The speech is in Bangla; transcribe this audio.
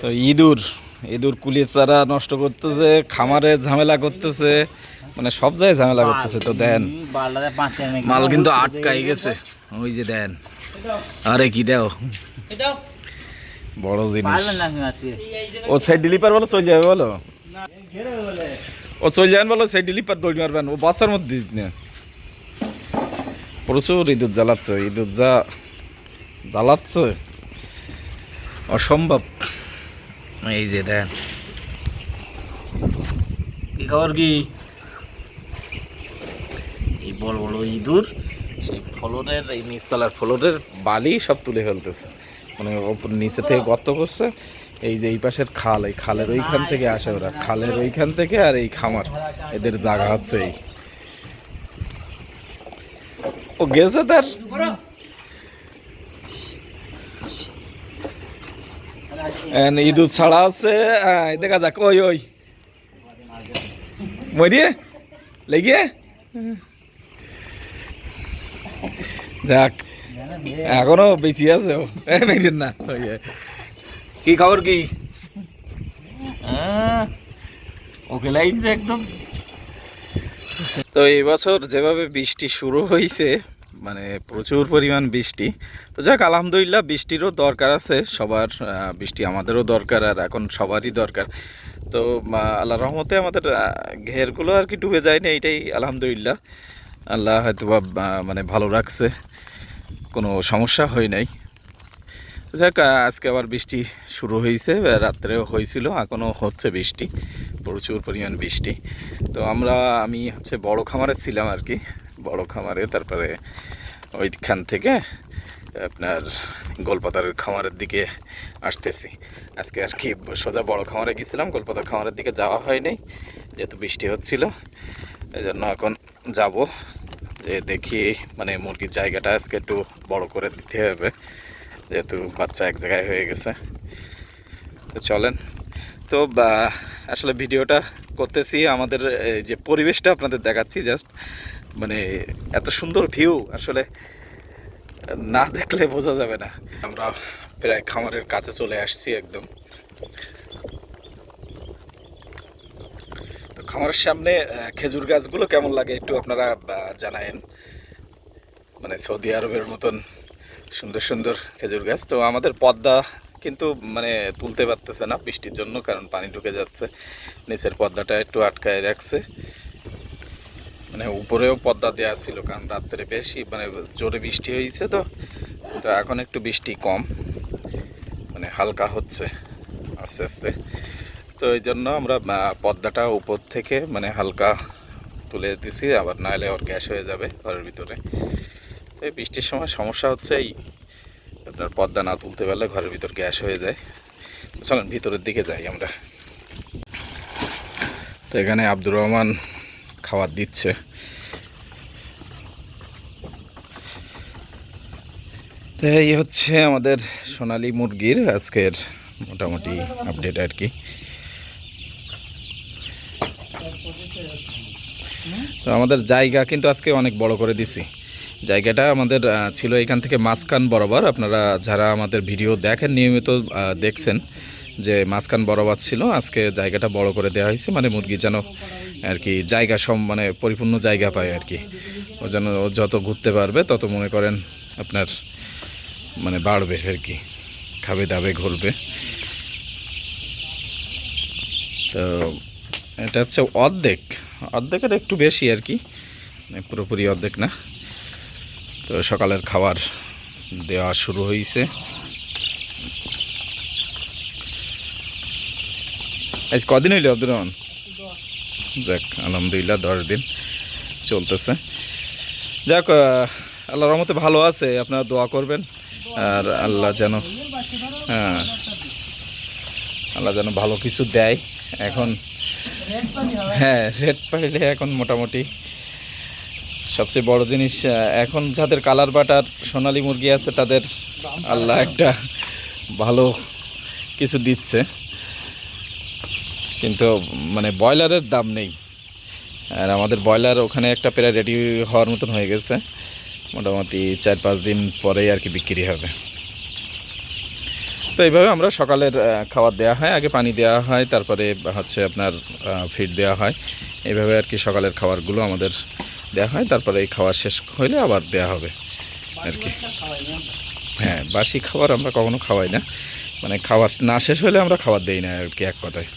তো ইঁদুর ইঁদুর কুলিয়ে চারা নষ্ট করতেছে খামারে ঝামেলা করতেছে মানে সব জায়গায় ঝামেলা করতেছে তো দেন। মাল কিন্তু আটকাই গেছে। ওই যে দেন। আরে কি দেও। বড় জিনিস। ও সাইড ডিলিপার বলো চলে যাবে বলো। ও চলে যাবেন বলো সাইড ডিলিপার দৌড় মারবেন। ও বাসার মধ্যে না প্রচুর ইঁদুর জ্বালাচ্ছে ইঁদুর যা জ্বালাচ্ছে। অসম্ভব। এই যে দেন। কি খবর কি? এই বড় বড় ইঁদুর, সেই ফলনের, এই নিচতলার ফলনের বালি সব তুলে ফেলতেছে। মানে ওপর নিচে থেকে গর্ত করছে। এই যে এই পাশের খাল, এই খালের ওইখান থেকে আসে ওরা। খালের ওইখান থেকে আর এই খামার। এদের জায়গা হচ্ছে এই। ও গেছে তার? ইঁদুর ছাড়া আছে। দেখা যাক, ওই ওই। মরিয়ে লেগে যাক, এখনও বেশি আছে ও। না কি খবর কি? ওকে লাইনছে একদম। তো এবছর যেভাবে বৃষ্টি শুরু হয়েছে মানে প্রচুর পরিমাণ বৃষ্টি। তো যাক আলহামদুলিল্লাহ বৃষ্টিরও দরকার আছে সবার বৃষ্টি আমাদেরও দরকার আর এখন সবারই দরকার। তো আল্লাহ রহমতে আমাদের ঘেরগুলো আর কি ডুবে যায়নি এইটাই আলহামদুলিল্লাহ। আল্লাহ হয়তো বা, মানে ভালো রাখছে কোনো সমস্যা হয় নাই। যাক আজকে আবার বৃষ্টি শুরু হয়েছে রাত্রেও হয়েছিল এখনও হচ্ছে বৃষ্টি প্রচুর পরিমাণ বৃষ্টি। তো আমরা আমি হচ্ছে বড় খামারে ছিলাম আর কি। বড় খামারে, তারপরে ওইখান থেকে আপনার গোলপাতার খামারের দিকে আসতেছি। আজকে আর কি সোজা বড় খামারে গেছিলাম, গোলপাতার খামারের দিকে যাওয়া হয়নি, যেহেতু বৃষ্টি হচ্ছিল এই জন্য এখন যাব। যে দেখি মানে মুরগির জায়গাটা আজকে একটু বড় করে দিতে হবে, যেহেতু বাচ্চা এক জায়গায় হয়ে গেছে। তো চলেন। তো আসলে ভিডিওটা করতেছি, আমাদের যে পরিবেশটা আপনাদের দেখাচ্ছি, জাস্ট মানে এত সুন্দর ভিউ আসলে না দেখলে বোঝা যাবে না। আমরা প্রায় খামারের কাছে চলে আসছি একদম। তো খামারের সামনে খেজুর গাছগুলো কেমন লাগে একটু আপনারা জানায়েন। মানে সৌদি আরবের মতন সুন্দর সুন্দর খেজুর গাছ। তো আমাদের পদ্মা কিন্তু মানে তুলতে পারতেছে না বৃষ্টির জন্য, কারণ পানি ঢুকে যাচ্ছে। নিচের পদ্মাটা একটু আটকায় রাখছে। মানে উপরেও পদ্মা দেওয়া ছিল, কারণ রাত্রে বেশি মানে জোরে বৃষ্টি হয়েছে তো। তো এখন একটু বৃষ্টি কম মানে হালকা হচ্ছে আস্তে আস্তে। তো এই জন্য আমরা পদ্মাটা উপর থেকে মানে হালকা তুলে দিছি, আবার নাহলে ওর গ্যাস হয়ে যাবে ঘরের ভিতরে। তো এই বৃষ্টির সময় সমস্যা হচ্ছে এই আপনার পর্দা না তুলতে পারলে ঘরের ভিতর গ্যাস হয়ে যায়। চলেন ভিতরের দিকে যাই আমরা। তো এখানে আব্দুর রহমান খাবার দিচ্ছে। তো এই হচ্ছে আমাদের সোনালী মুরগির আজকের মোটামুটি আপডেট আর কি। তো আমাদের জায়গা কিন্তু আজকে অনেক বড় করে দিছি। জায়গাটা আমাদের ছিল এখান থেকে মাঝখান বরাবর। আপনারা যারা আমাদের ভিডিও দেখেন, নিয়মিত দেখছেন যে মাঝখান বরাবর ছিল, আজকে জায়গাটা বড় করে দেওয়া হয়েছে মানে মুরগি যেন আর কি জায়গা সম মানে পরিপূর্ণ জায়গা পায় আর কি। ও যেন যত ঘুরতে পারবে, তত মনে করেন আপনার মানে বাড়বে আর কি, খাবে দাবে ঘুরবে। তো এটা হচ্ছে অর্ধেক, অর্ধেকের একটু বেশি আর কি মানে পুরোপুরি অর্ধেক না। তো সকালের খাবার দেওয়া শুরু হয়েছে আজ কদিন হইলে আব্দুর রহমান? যাক, আলহামদুলিল্লাহ, দশ দিন চলতেছে। যাক আল্লাহ রহমতে ভালো আছে, আপনারা দোয়া করবেন। আর আল্লাহ যেন হ্যাঁ আল্লাহ যেন ভালো কিছু দেয়। এখন হ্যাঁ রেট পাইলে এখন মোটামুটি সবচেয়ে বড় জিনিস এখন যাদের কালার বাটার সোনালি মুরগি আছে, তাদের আল্লাহ একটা ভালো কিছু দিচ্ছে। কিন্তু মানে ব্রয়লারের দাম নেই। আর আমাদের ব্রয়লার ওখানে একটা প্রায় রেডি হওয়ার মতন হয়ে গেছে। মোটামুটি চার পাঁচ দিন পরেই আর কি বিক্রি হবে। তো এইভাবে আমরা সকালের খাবার দেওয়া হয়, আগে পানি দেওয়া হয়, তারপরে হচ্ছে আপনার ফিড দেওয়া হয়। এইভাবে আর কি সকালের খাবারগুলো আমাদের দেওয়া হয়, তারপরে এই খাওয়া শেষ হলে আবার দেওয়া হবে। আর কি। হ্যাঁ বাসি খাবার আমরা কখনো খাওয়াই না। মানে খাবার না শেষ হলে আমরা খাবার দেই না আর কি এক কথায়।